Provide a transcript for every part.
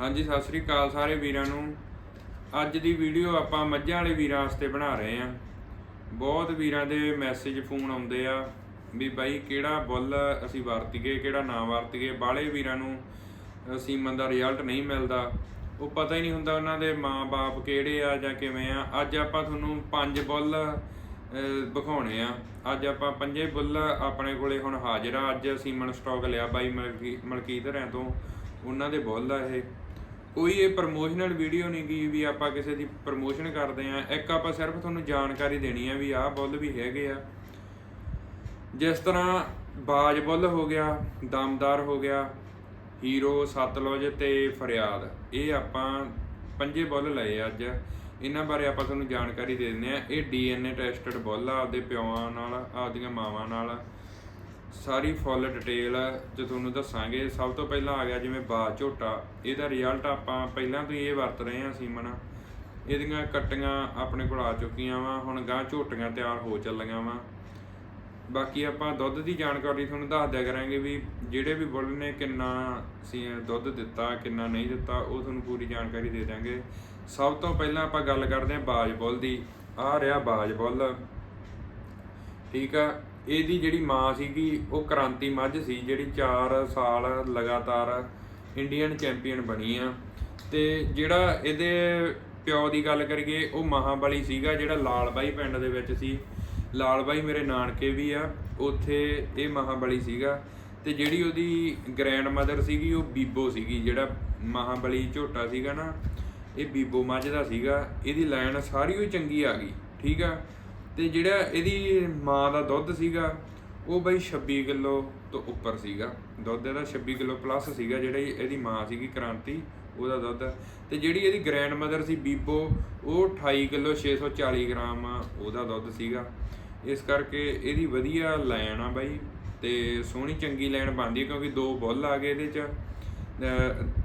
ਹਾਂਜੀ, ਸਤਿ ਸ੍ਰੀ ਅਕਾਲ ਸਾਰੇ ਵੀਰਾਂ ਨੂੰ। ਅੱਜ ਦੀ ਵੀਡੀਓ ਆਪਾਂ ਮੱਝਾਂ ਵਾਲੇ ਵੀਰਾਂ ਵਾਸਤੇ ਬਣਾ ਰਹੇ ਆਂ ਬਹੁਤ ਵੀਰਾਂ ਦੇ ਮੈਸੇਜ ਫੋਨ ਆਉਂਦੇ ਆ ਵੀ ਬਾਈ ਕਿਹੜਾ ਬੁੱਲ ਅਸੀਂ ਵਰਤੀਏ, ਕਿਹੜਾ ਨਾ ਵਰਤੀਏ। ਬਾਹਲੇ ਵੀਰਾਂ ਨੂੰ ਸੀਮਨ ਦਾ ਰਿਜ਼ਲਟ ਨਹੀਂ ਮਿਲਦਾ। ਉਹ ਪਤਾ ਹੀ ਨਹੀਂ ਹੁੰਦਾ ਉਹਨਾਂ ਦੇ ਮਾਪੇ ਕਿਹੜੇ ਆ ਜਾਂ ਕਿਵੇਂ ਆ। ਅੱਜ ਆਪਾਂ ਤੁਹਾਨੂੰ ਪੰਜ ਬੁੱਲ ਵਿਖਾਉਣੇ ਆ। ਅੱਜ ਆਪਾਂ ਪੰਜੇ ਬੁੱਲ ਆਪਣੇ ਕੋਲੇ ਹੁਣ ਹਾਜ਼ਰ ਆ। ਅੱਜ ਸੀਮਨ ਸਟਾਕ ਲਿਆ ਬਾਈ ਮਲਕੀ, ਮਲਕੀਤ ਹਰਿਆਂ ਤੋਂ। ਉਹਨਾਂ ਦੇ ਬੁੱਲ ਆ ਇਹ। ਕੋਈ ਇਹ ਪ੍ਰਮੋਸ਼ਨਲ ਵੀਡੀਓ ਨਹੀਂ ਗੀ ਵੀ ਆਪਾਂ ਕਿਸੇ ਦੀ ਪ੍ਰਮੋਸ਼ਨ ਕਰਦੇ ਆ ਇੱਕ ਆਪਾਂ ਸਿਰਫ ਤੁਹਾਨੂੰ ਜਾਣਕਾਰੀ ਦੇਣੀ ਆ ਵੀ ਆਹ ਬੁੱਲ ਵੀ ਹੈਗੇ ਆ। ਜਿਸ ਤਰ੍ਹਾਂ ਬਾਜ ਬੁੱਲ ਹੋ ਗਿਆ, ਦਮਦਾਰ ਹੋ ਗਿਆ, ਹੀਰੋ, ਸਤਲੁਜ ਤੇ ਫਰਿਆਦ, ਇਹ ਆਪਾਂ ਪੰਜੇ ਬੁੱਲ ਲਏ ਅੱਜ। ਇਹਨਾਂ ਬਾਰੇ ਆਪਾਂ ਤੁਹਾਨੂੰ ਜਾਣਕਾਰੀ ਦੇ ਦਿੰਦੇ ਆ। ਇਹ ਡੀਐਨਏ ਟੈਸਟਡ ਬੁੱਲ ਆ, ਆਪਦੇ ਪਿਓਾਂ ਨਾਲ, ਆਪਦੀਆਂ ਮਾਵਾਂ ਨਾਲ। ਸਾਰੀ ਫੁੱਲ ਡਿਟੇਲ ਜੋ ਤੁਹਾਨੂੰ ਦੱਸਾਂਗੇ, ਸਭ ਤੋਂ ਪਹਿਲਾਂ ਆ ਗਿਆ ਜਿਵੇਂ ਬਾਜ ਝੋਟਾ, ਇਹਦਾ ਰਿਜ਼ਲਟ ਆਪਾਂ ਪਹਿਲਾਂ ਤੋਂ ਹੀ ਇਹ ਵਰਤ ਰਹੇ ਹਾਂ ਸੀਮਨ। ਇਹਦੀਆਂ ਕੱਟੀਆਂ ਆਪਣੇ ਕੋਲ ਆ ਚੁੱਕੀਆਂ ਵਾ, ਹੁਣ ਗਾਂ ਝੋਟੀਆਂ ਤਿਆਰ ਹੋ ਚੱਲੀਆਂ ਵਾ। ਬਾਕੀ ਆਪਾਂ ਦੁੱਧ ਦੀ ਜਾਣਕਾਰੀ ਤੁਹਾਨੂੰ ਦੱਸ ਦਿਆ ਕਰਾਂਗੇ ਵੀ ਜਿਹੜੇ ਵੀ ਬੁੱਲ ਨੇ ਕਿੰਨਾ ਸੀ, ਦੁੱਧ ਦਿੱਤਾ, ਕਿੰਨਾ ਨਹੀਂ ਦਿੱਤਾ, ਉਹ ਤੁਹਾਨੂੰ ਪੂਰੀ ਜਾਣਕਾਰੀ ਦੇ ਦਾਂਗੇ ਸਭ ਤੋਂ ਪਹਿਲਾਂ ਆਪਾਂ ਗੱਲ ਕਰਦੇ ਹਾਂ ਬਾਜ ਬੁੱਲ ਦੀ। ਆ ਰਿਹਾ ਬਾਜ ਬੁੱਲ। ਠੀਕ ਆ? ਇਹਦੀ ਜਿਹੜੀ ਮਾਂ ਸੀਗੀ, ਉਹ ਕ੍ਰਾਂਤੀ ਮੱਝ ਸੀ, ਜਿਹੜੀ 4 ਸਾਲ ਲਗਾਤਾਰ ਇੰਡੀਅਨ ਚੈਂਪੀਅਨ ਬਣੀ ਆ। ਤੇ ਜਿਹੜਾ ਇਹਦੇ ਪਿਓ ਦੀ ਗੱਲ ਕਰੀਏ, ਉਹ ਮਹਾਬਲੀ ਸੀਗਾ, ਜਿਹੜਾ ਲਾਲਬਾਈ ਪਿੰਡ ਦੇ ਵਿੱਚ ਸੀ। ਲਾਲਬਾਈ ਮੇਰੇ ਨਾਨਕੇ ਵੀ ਆ, ਉੱਥੇ ਇਹ ਮਹਾਬਲੀ ਸੀਗਾ। ਤੇ ਜਿਹੜੀ ਉਹਦੀ ਗ੍ਰੈਂਡ ਮਦਰ ਸੀਗੀ, ਉਹ ਬੀਬੋ ਸੀਗੀ, ਜਿਹੜਾ ਮਹਾਬਲੀ ਝੋਟਾ ਸੀਗਾ ਨਾ, ਇਹ ਬੀਬੋ ਮੱਝ ਦਾ ਸੀਗਾ। ਇਹਦੀ ਲਾਈਨ ਸਾਰੀ ਉਹ ਚੰਗੀ ਆ ਗਈ, ਠੀਕ ਆ? ਤੇ ਜਿਹੜਾ ਇਹਦੀ ਮਾਂ ਦਾ ਦੁੱਧ ਸੀਗਾ, ਉਹ ਬਈ 26 ਕਿਲੋ ਤੋਂ ਉੱਪਰ ਸੀਗਾ। ਦੁੱਧ ਇਹਦਾ 26 ਕਿਲੋ ਪਲੱਸ ਸੀਗਾ, ਜਿਹੜੀ ਇਹਦੀ ਮਾਂ ਸੀਗੀ ਕ੍ਰਾਂਤੀ, ਉਹਦਾ ਦੁੱਧ। ਤੇ ਜਿਹੜੀ ਇਹਦੀ ਗ੍ਰੈਂਡ ਮਦਰ ਸੀ ਬੀਬੋ, ਉਹ 28 ਕਿਲੋ 640 ਗ੍ਰਾਮ ਉਹਦਾ ਦੁੱਧ ਸੀਗਾ। ਇਸ ਕਰਕੇ ਇਹਦੀ ਵਧੀਆ ਲੈਣ ਆ ਬਾਈ, ਤੇ ਸੋਹਣੀ ਚੰਗੀ ਲੈਣ ਬਣਦੀ ਹੈ ਕਿਉਂਕਿ ਦੋ ਬੁੱਲ ਆ ਗਏ ਇਹਦੇ ਚ।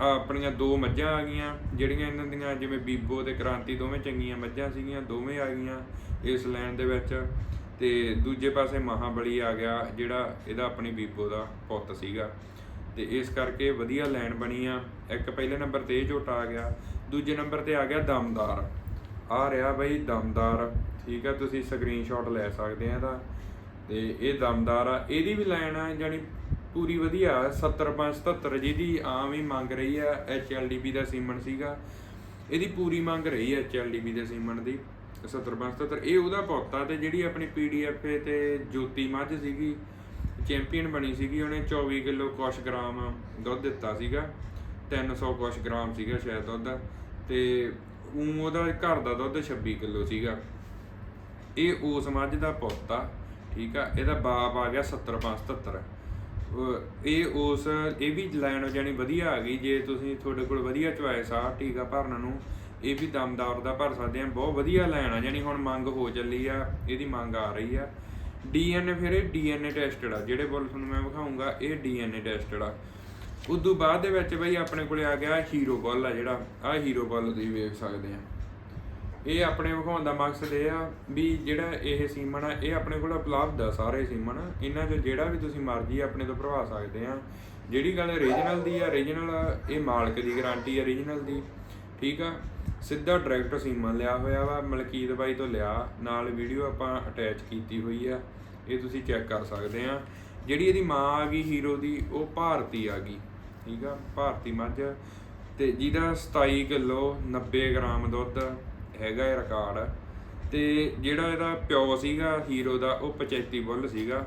ਆਪਣੀਆਂ ਦੋ ਮੱਝਾਂ ਆ ਗਈਆਂ, ਜਿਹੜੀਆਂ ਇਹਨਾਂ ਦੀਆਂ, ਜਿਵੇਂ ਬੀਬੋ ਤੇ ਕ੍ਰਾਂਤੀ ਦੋਵੇਂ ਚੰਗੀਆਂ ਮੱਝਾਂ ਸੀਗੀਆਂ, ਦੋਵੇਂ ਆ ਗਈਆਂ। ਇਸ ਲਾਈਨ ਦੇ ਵਿੱਚ। ਤੇ ਦੂਜੇ ਪਾਸੇ ਮਹਾਬਲੀ ਆ ਗਿਆ, ਜਿਹੜਾ ਇਹਦਾ ਆਪਣੀ ਬੀਬੋ ਦਾ ਪੁੱਤ ਸੀਗਾ। ਤੇ ਇਸ ਕਰਕੇ ਵਧੀਆ ਲਾਈਨ ਬਣੀ ਆ। ਇੱਕ ਪਹਿਲੇ ਨੰਬਰ ਤੇ ਇਹ ਝੋਟਾ ਆ ਗਿਆ, ਦੂਜੇ ਨੰਬਰ ਤੇ ਆ ਗਿਆ ਦਮਦਾਰ। ਆ ਰਿਹਾ ਬਈ ਦਮਦਾਰ। ਠੀਕ ਆ, ਤੁਸੀਂ ਸਕਰੀਨਸ਼ਾਟ ਲੈ ਸਕਦੇ ਆ ਇਹਦਾ। ਤੇ ਇਹ ਦਮਦਾਰ ਆ। ਇਹਦੀ ਵੀ ਲਾਈਨ ਆ ਜਾਨੀ ਪੂਰੀ ਵਧੀਆ 70577 ਜਿਹਦੀ ਆਮ ਹੀ ਮੰਗ ਰਹੀ ਆ HLDB ਦਾ ਸੀਮਨ ਸੀਗਾ। ਇਹਦੀ ਪੂਰੀ ਮੰਗ ਰਹੀ ਹੈ HLDB ਦੇ ਸੀਮਨ ਦੀ। 70577 ਇਹ ਉਹਦਾ ਪੁੱਤ ਆ ਤੇ ਜਿਹੜੀ ਆਪਣੀ PDF ਤੇ ਜੋਤੀ ਮੱਝ ਸੀਗੀ, ਚੈਂਪੀਅਨ ਬਣੀ ਸੀਗੀ, ਉਹਨੇ 24 ਕਿਲੋ ਕੁਛ ਗ੍ਰਾਮ ਦੁੱਧ ਦਿੱਤਾ ਸੀਗਾ 300 ਕੁਛ ਗ੍ਰਾਮ ਸੀਗਾ ਸ਼ਾਇਦ ਦੁੱਧ, ਤੇ ਊਂ ਉਹਦਾ ਘਰ ਦਾ ਦੁੱਧ 26 ਕਿਲੋ ਸੀਗਾ। ਇਹ ਉਸ ਮੱਝ ਦਾ ਪੁੱਤ, ਠੀਕ ਆ, ਇਹਦਾ ਬਾਪ ਆ ਗਿਆ 70577 ਉਹ- ਇਹ ਉਸ, ਇਹ ਵੀ ਲਾਈਨ ਜਾਨੀ ਵਧੀਆ ਆ ਗਈ, ਜੇ ਤੁਸੀਂ ਤੁਹਾਡੇ ਕੋਲ ਵਧੀਆ ਚੁਆਇਸ ਆ ਟੀਕਾ ਭਰਨ ਨੂੰ ਇਹ ਵੀ ਦਮਦਾਰ ਦਾ ਭਰ ਸਕਦੇ ਆ। ਬਹੁਤ ਵਧੀਆ ਲਾਈਨ ਆ ਜਾਨੀ ਹੁਣ ਮੰਗ ਹੋ ਚੱਲੀ ਆ, ਇਹਦੀ ਮੰਗ ਆ ਰਹੀ ਆ। ਡੀਐਨਏ ਫਿਰ ਇਹ ਡੀਐਨਏ ਟੈਸਟਡ ਆ, ਜਿਹੜੇ ਬੁੱਲ ਤੁਹਾਨੂੰ ਮੈਂ ਵਿਖਾਉਂਗਾ, ਇਹ ਡੀਐਨਏ ਟੈਸਟਡ ਆ। ਉਦੋਂ ਬਾਅਦ ਦੇ ਵਿੱਚ ਬਈ ਆਪਣੇ ਕੋਲੇ ਆ ਗਿਆ ਹੀਰੋ ਬੁੱਲ ਆ ਜਿਹੜਾ, ਆ ਹੀਰੋ ਬੁੱਲ ਤੁਸੀਂ ਵੇਖ ਸਕਦੇ ਆ। ਇਹ ਆਪਣੇ ਵਿਖਾਉਣ ਦਾ ਮਕਸਦ ਇਹ ਆ ਵੀ ਜਿਹੜਾ ਇਹ ਸੀਮਨ ਆ, ਇਹ ਆਪਣੇ ਕੋਲ ਉਪਲਬਧ ਆ ਸਾਰੇ ਸੀਮਨ। ਇਹਨਾਂ ਚੋਂ ਜਿਹੜਾ ਵੀ ਤੁਸੀਂ ਮਰਜ਼ੀ ਆਪਣੇ ਤੋਂ ਭਰਵਾ ਸਕਦੇ ਆ। ਜਿਹੜੀ ਗੱਲ ਰੀਜਨਲ ਦੀ ਆ ਰੀਜਨਲ ਇਹ ਮਾਲਕ ਦੀ ਗਾਰੰਟੀ ਆ ਰੀਜਨਲ ਦੀ, ਠੀਕ ਆ? ਸਿੱਧਾ ਡਾਇਰੈਕਟ ਸੀਮਾ ਲਿਆ ਹੋਇਆ ਵਾ, ਮਲਕੀਤ ਬਾਈ ਤੋਂ ਲਿਆ। ਨਾਲ ਵੀਡੀਓ ਆਪਾਂ ਅਟੈਚ ਕੀਤੀ ਹੋਈ ਆ, ਇਹ ਤੁਸੀਂ ਚੈੱਕ ਕਰ ਸਕਦੇ ਆ। ਜਿਹੜੀ ਇਹਦੀ ਮਾਂ ਆ ਗਈ, ਹੀਰੋ ਦੀ, ਉਹ ਭਾਰਤੀ ਆ ਗਈ। ਠੀਕ ਆ, ਭਾਰਤੀ ਮੱਝ। ਤੇ ਜਿਹਦਾ 27 ਕਿਲੋ 90 ਗ੍ਰਾਮ ਦੁੱਧ ਹੈਗਾ ਇਹ ਰਿਕਾਰਡ ਤੇ ਜਿਹੜਾ ਇਹਦਾ ਪਿਓ ਸੀਗਾ, ਹੀਰੋ ਦਾ, ਉਹ 75 ਬੁੱਲ ਸੀਗਾ।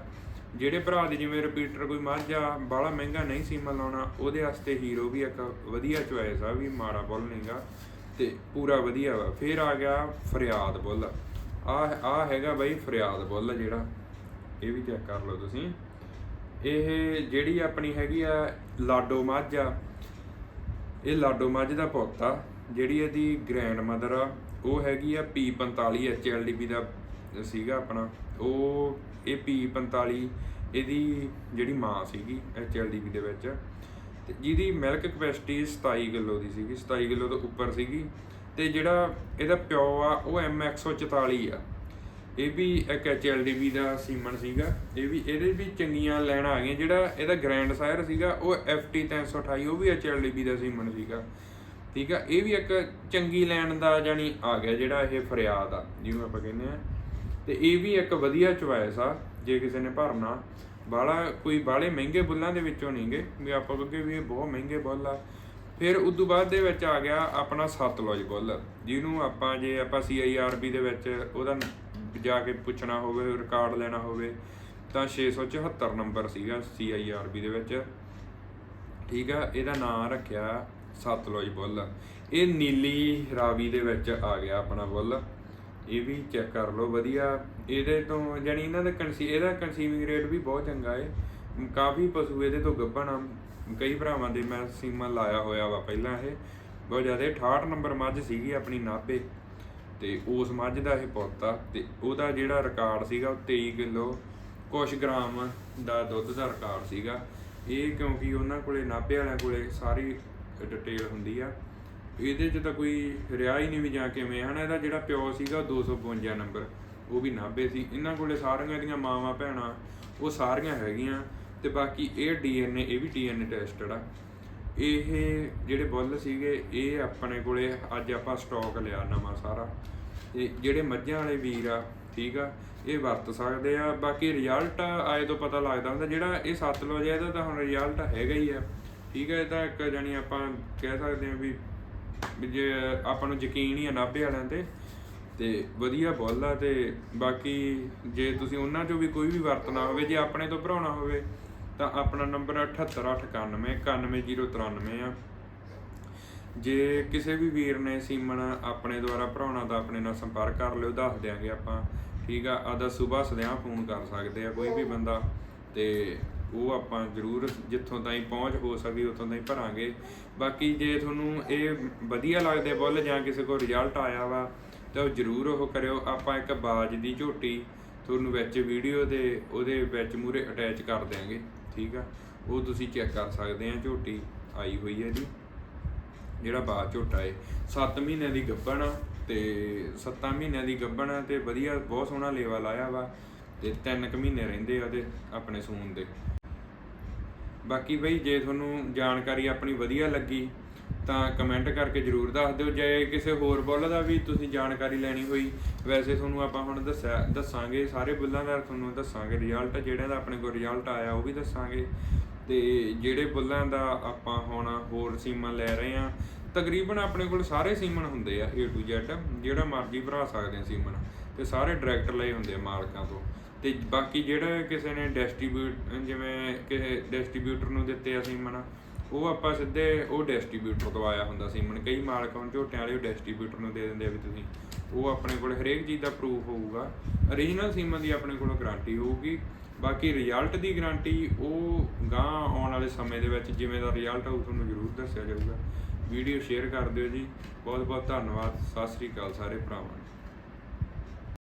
ਜਿਹੜੇ ਭਰਾ ਦੀ ਜਿਵੇਂ ਰਿਪੀਟਰ ਕੋਈ ਮੱਝ ਆ, ਬਾਹਲਾ ਮਹਿੰਗਾ ਨਹੀਂ ਸੀਮਾ ਲਾਉਣਾ, ਉਹਦੇ ਵਾਸਤੇ ਹੀਰੋ ਵੀ ਇੱਕ ਵਧੀਆ ਚੁਆਇਸ ਆ, ਵੀ ਮਾੜਾ ਬੁੱਲ ਨਹੀਂਗਾ ਤੇ ਪੂਰਾ ਵਧੀਆ ਵਾ। ਫਿਰ ਆ ਗਿਆ ਫਰਿਆਦ ਬੁੱਲ। ਆ ਆ ਹੈਗਾ ਬਾਈ ਫਰਿਆਦ ਬੁੱਲ ਜਿਹੜਾ। ਇਹ ਵੀ ਚੈੱਕ ਕਰ ਲਓ ਤੁਸੀਂ। ਇਹ ਜਿਹੜੀ ਆਪਣੀ ਹੈਗੀ ਆ ਲਾਡੋ ਮੱਝ ਆ। ਇਹ ਲਾਡੋ ਮੱਝ ਦਾ ਪੁੱਤ ਆ। ਜਿਹੜੀ ਇਹਦੀ ਗ੍ਰੈਂਡ ਮਦਰ ਆ। ਉਹ ਹੈਗੀ ਆ P45 HLDB ਦਾ ਸੀਗਾ ਆਪਣਾ। ਉਹ, ਇਹ P45 ਇਹਦੀ ਜਿਹੜੀ ਮਾਂ ਸੀਗੀ HLDB ਦੇ ਵਿੱਚ। ਤੇ ਜਿਹਦੀ ਮਿਲਕ ਕਪੈਸਿਟੀ 27 ਕਿਲੋ ਦੀ ਸੀਗੀ 27 ਕਿਲੋ ਤੋਂ ਉੱਪਰ ਸੀਗੀ ਤੇ ਜਿਹੜਾ ਇਹਦਾ ਪਿਓ ਆ, ਉਹ M144 ਆ। ਇਹ ਵੀ ਇੱਕ HLDB ਦਾ ਸੀਮਨ ਸੀਗਾ। ਇਹ ਵੀ, ਇਹਦੇ ਵੀ ਚੰਗੀਆਂ ਲੈਣਾ ਆ ਗਈਆਂ ਜਿਹੜਾ ਇਹਦਾ ਗ੍ਰੈਂਡ ਸਾਇਰ ਸੀਗਾ, ਉਹ FT 328 ਉਹ ਵੀ HLDB ਦਾ ਸੀਮਨ ਸੀਗਾ। ਠੀਕ ਆ? ਇਹ ਵੀ ਇੱਕ ਚੰਗੀ ਲੈਣ ਦਾ ਜਾਨੀ ਆ ਗਿਆ ਜਿਹੜਾ ਇਹ ਫਰਿਆਦ ਆ, ਜਿਹਨੂੰ ਆਪਾਂ ਕਹਿੰਦੇ ਆ। ਤੇ ਇਹ ਵੀ ਇੱਕ ਵਧੀਆ ਚੁਆਇਸ ਆ, ਜੇ ਕਿਸੇ ਨੇ ਭਰਨਾ। ਬਾਲਾ ਕੋਈ ਬਾਲੇ ਮਹਿੰਗੇ ਬੁੱਲਾਂ ਦੇ ਵਿੱਚੋਂ ਨਹੀਂਗੇ ਵੀ ਆਪਾਂ ਕਹੋਗੇ ਵੀ ਇਹ ਬਹੁਤ ਮਹਿੰਗੇ ਬੁੱਲ ਆ। ਫਿਰ ਉਦੋਂ ਬਾਅਦ ਦੇ ਵਿੱਚ ਆ ਗਿਆ ਆਪਣਾ ਸਤਲੁਜ ਬੁੱਲ, ਜਿਹਨੂੰ ਆਪਾਂ ਜੇ ਆਪਾਂ CIRB ਦੇ ਵਿੱਚ ਉਹਦਾ ਜਾ ਕੇ ਪੁੱਛਣਾ ਹੋਵੇ ਰਿਕਾਰਡ ਲੈਣਾ ਹੋਵੇ, ਤਾਂ 674 ਨੰਬਰ ਸੀਗਾ CIRB ਦੇ ਵਿੱਚ। ਠੀਕ ਆ, ਇਹਦਾ ਨਾਮ ਰੱਖਿਆ ਸਤਲੁਜ ਬੁੱਲ। ਇਹ ਨੀਲੀ ਰਾਵੀ ਦੇ ਵਿੱਚ ਆ ਗਿਆ ਆਪਣਾ ਬੁੱਲ। ਇਹ ਵੀ ਚੈੱਕ ਕਰ ਲਓ, ਵਧੀਆ। ਇਹਦੇ ਤੋਂ ਜਾਨੀ ਇਹਨਾਂ ਦਾ ਕੰਸੀ ਇਹਦਾ ਕੰਸੀਵਿੰਗ ਰੇਟ ਵੀ ਬਹੁਤ ਚੰਗਾ ਏ। ਕਾਫੀ ਪਸ਼ੂ ਇਹਦੇ ਤੋਂ ਗੱਭਣ ਆ। ਕਈ ਭਰਾਵਾਂ ਦੇ ਮੈਂ ਸੀਮਾ ਲਾਇਆ ਹੋਇਆ ਵਾ ਪਹਿਲਾਂ ਇਹ। ਬਹੁਤ ਜ਼ਿਆਦਾ 68 ਨੰਬਰ ਮੱਝ ਸੀਗੀ ਆਪਣੀ ਨਾਭੇ ਤੇ ਉਸ ਮੱਝ ਦਾ ਇਹ ਪੋਤਾ ਆ। ਤੇ ਉਹਦਾ ਜਿਹੜਾ ਰਿਕਾਰਡ ਸੀਗਾ ਉਹ 23 ਕਿਲੋ ਕੁਛ ਗ੍ਰਾਮ ਦਾ ਦੁੱਧ ਦਾ ਰਿਕਾਰਡ ਸੀਗਾ। ਇਹ ਕਿਉਂਕਿ ਉਹਨਾਂ ਕੋਲੇ ਨਾਭੇ ਵਾਲਿਆਂ ਕੋਲੇ ਸਾਰੀ ਡਿਟੇਲ ਹੁੰਦੀ ਆ। ਇਹਦੇ 'ਚ ਤਾਂ ਕੋਈ ਰਿਆ ਹੀ ਨਹੀਂ ਵੀ ਜਾਂ ਕਿਵੇਂ। ਹਨਾ, ਇਹਦਾ ਜਿਹੜਾ ਪਿਓ ਸੀਗਾ ਉਹ 252 ਨੰਬਰ। ਉਹ ਵੀ ਨਾਭੇ ਸੀ। ਇਹਨਾਂ ਕੋਲੇ ਸਾਰੀਆਂ ਦੀਆਂ ਮਾਵਾਂ, ਭੈਣਾਂ, ਉਹ ਸਾਰੀਆਂ ਹੈਗੀਆਂ ਤੇ ਬਾਕੀ ਇਹ ਡੀਐਨਏ, ਇਹ ਵੀ ਡੀਐਨਏ ਟੈਸਟਡ ਆ। ਇਹ ਜਿਹੜੇ ਬੁੱਲ ਸੀਗੇ, ਇਹ ਆਪਣੇ ਕੋਲੇ ਅੱਜ ਆਪਾਂ ਸਟਾਕ ਲਿਆ ਨਵਾਂ ਸਾਰਾ। ਤੇ ਜਿਹੜੇ ਮੱਝਾਂ ਵਾਲੇ ਵੀਰ ਆ, ਠੀਕ ਆ, ਇਹ ਵਰਤ ਸਕਦੇ ਆ। ਬਾਕੀ ਰਿਜ਼ਲਟ ਆਏ ਤੋਂ ਪਤਾ ਲੱਗਦਾ ਹੁੰਦਾ, ਜਿਹੜਾ ਇਹ ਸਤਲੁਜ ਹੈ ਇਹਦਾ ਤਾਂ ਹੁਣ ਰਿਜ਼ਲਟ ਹੈਗਾ ਹੀ ਆ। ਠੀਕ ਹੈ ਇਹ ਤਾਂ ਇੱਕ ਜਾਨੀ ਆਪਾਂ ਕਹਿ ਸਕਦੇ ਆ ਵੀ ਜੇ ਆਪਾਂ ਨੂੰ ਯਕੀਨ ਹੀ ਆ ਨਾਭੇ ਵਾਲਿਆਂ ਤੇ ਤੇ ਵਧੀਆ ਬੁੱਲ ਆ ਤੇ ਬਾਕੀ ਜੇ ਤੁਸੀਂ ਉਹਨਾਂ ਚੋਂ ਵੀ ਕੋਈ ਵੀ ਵਰਤਣਾ ਹੋਵੇ, ਜੇ ਆਪਣੇ ਤੋਂ ਭਰਾਉਣਾ ਹੋਵੇ, ਤਾਂ ਆਪਣਾ ਨੰਬਰ 78891 91093 ਆ। ਜੇ ਕਿਸੇ ਵੀ ਵੀਰ ਨੇ ਸੀਮਨ ਆਪਣੇ ਦੁਆਰਾ ਭਰਾਉਣਾ ਤਾਂ ਆਪਣੇ ਨਾਲ ਸੰਪਰਕ ਕਰ ਲਿਓ, ਦੱਸ ਦਿਆਂਗੇ ਆਪਾਂ, ਠੀਕ ਆ? ਆਦਾ ਸਵੇਰ ਸਦਿਆਂ ਫੋਨ ਕਰ ਸਕਦੇ ਆ ਕੋਈ ਵੀ ਬੰਦਾ, ਤੇ ਉਹ ਆਪਾਂ ਜ਼ਰੂਰ ਜਿੱਥੋਂ ਤਾਈਂ ਪਹੁੰਚ ਹੋ ਸਕੀ, ਉੱਥੋਂ ਤਾਈਂ ਭਰਾਂਗੇ। ਬਾਕੀ ਜੇ ਤੁਹਾਨੂੰ ਇਹ ਵਧੀਆ ਲੱਗਦੇ ਬੁੱਲ ਜਾਂ ਕਿਸੇ ਕੋਲ ਰਿਜ਼ਲਟ ਆਇਆ ਵਾ ਤਾਂ ਉਹ ਜ਼ਰੂਰ ਉਹ ਕਰਿਓ। ਆਪਾਂ ਇੱਕ ਬਾਜ ਦੀ ਝੋਟੀ ਤੁਹਾਨੂੰ ਵਿੱਚ ਵੀਡੀਓ ਦੇ ਉਹਦੇ ਵਿੱਚ ਮੂਰੇ ਅਟੈਚ ਕਰ ਦਿਆਂਗੇ। ਠੀਕ ਆ? ਉਹ ਤੁਸੀਂ ਚੈੱਕ ਕਰ ਸਕਦੇ ਆ ਝੋਟੀ ਆਈ ਹੋਈ ਹੈ ਜੀ। ਜਿਹੜਾ ਬਾਜ਼ ਝੋਟਾ ਹੈ 7 ਮਹੀਨਿਆਂ ਦੀ ਗੱਭਣ ਆ ਤੇ 7 ਮਹੀਨਿਆਂ ਦੀ ਗੱਭਣ ਆ ਤੇ ਵਧੀਆ, ਬਹੁਤ ਸੋਹਣਾ ਲੇਵਾ ਲਾਇਆ ਵਾ ਤੇ 3 ਕੁ ਮਹੀਨੇ ਰਹਿੰਦੇ ਆ ਉਹਦੇ ਆਪਣੇ ਸੂਨ ਦੇ। ਬਾਕੀ ਬਈ, ਜੇ ਤੁਹਾਨੂੰ ਜਾਣਕਾਰੀ ਆਪਣੀ ਵਧੀਆ ਲੱਗੀ ਤਾਂ ਕਮੈਂਟ ਕਰਕੇ ਜਰੂਰ ਦੱਸ ਦਿਓ। ਜੇ ਕਿਸੇ ਹੋਰ ਬੁੱਲ ਦਾ ਵੀ ਤੁਸੀਂ ਜਾਣਕਾਰੀ ਲੈਣੀ ਹੋਈ, ਵੈਸੇ ਤੁਹਾਨੂੰ ਆਪਾਂ ਹੁਣ ਦੱਸਿਆ, ਦੱਸਾਂਗੇ, ਸਾਰੇ ਬੁੱਲਾਂ ਦਾ ਤੁਹਾਨੂੰ ਦੱਸਾਂਗੇ। ਰਿਜ਼ਲਟ ਜਿਹੜਿਆਂ ਦਾ ਆਪਣੇ ਕੋਲ ਰਿਜ਼ਲਟ ਆਇਆ, ਉਹ ਵੀ ਦੱਸਾਂਗੇ। ਤੇ ਜਿਹੜੇ ਬੁੱਲਾਂ ਦਾ ਆਪਾਂ ਹੁਣ ਹੋਰ ਸੀਮਨ ਲੈ ਰਹੇ ਆ ਤਕਰੀਬਨ ਆਪਣੇ ਕੋਲ ਸਾਰੇ ਸੀਮਨ ਹੁੰਦੇ ਆ, A to Z, ਜਿਹੜਾ ਮਰਜ਼ੀ ਭਰਾ ਸਕਦੇ ਆ ਸੀਮਨ। ਤੇ ਸਾਰੇ ਡਾਇਰੈਕਟ ਲਏ ਹੁੰਦੇ ਆ ਮਾਲਕਾਂ ਤੋਂ। ਤੇ ਬਾਕੀ ਜਿਹੜਾ ਕਿਸੇ ਨੇ ਡਿਸਟ੍ਰੀਬਿਊਟ ਜਿਵੇਂ ਕਿਸੇ ਡਿਸਟ੍ਰੀਬਿਊਟਰ ਨੂੰ ਦਿੱਤੇ ਆ ਸੀਮਨ ਉਹ ਆਪਾਂ ਸਿੱਧੇ ਉਹ ਡਿਸਟ੍ਰੀਬਿਊਟਰ ਤੋਂ ਆਇਆ ਹੁੰਦਾ ਸੀਮਨ। ਕਈ ਮਾਲਕ ਹੁਣ ਝੋਟਿਆਂ ਵਾਲੇ ਉਹ ਡਿਸਟ੍ਰੀਬਿਊਟਰ ਨੂੰ ਦੇ ਦਿੰਦੇ ਆ ਵੀ ਤੁਸੀਂ। ਉਹ ਆਪਣੇ ਕੋਲ ਹਰੇਕ ਚੀਜ਼ ਦਾ ਪ੍ਰੂਫ ਹੋਊਗਾ। Origignal ਸੀਮਨ ਦੀ ਆਪਣੇ ਕੋਲ ਗਾਰੰਟੀ ਹੋਊਗੀ। ਬਾਕੀ ਰਿਜ਼ਲਟ ਦੀ ਗਾਰੰਟੀ ਉਹ ਗਾਂ ਆਉਣ ਵਾਲੇ ਸਮੇਂ ਦੇ ਵਿੱਚ ਜਿਵੇਂ ਦਾ ਰਿਜ਼ਲਟ ਆਊ ਤੁਹਾਨੂੰ ਜ਼ਰੂਰ ਦੱਸਿਆ ਜਾਊਗਾ। ਵੀਡੀਓ ਸ਼ੇਅਰ ਕਰ ਦਿਓ ਜੀ। ਬਹੁਤ ਬਹੁਤ ਧੰਨਵਾਦ। ਸਤਿ ਸ੍ਰੀ ਅਕਾਲ ਸਾਰੇ ਭਰਾਵਾਂ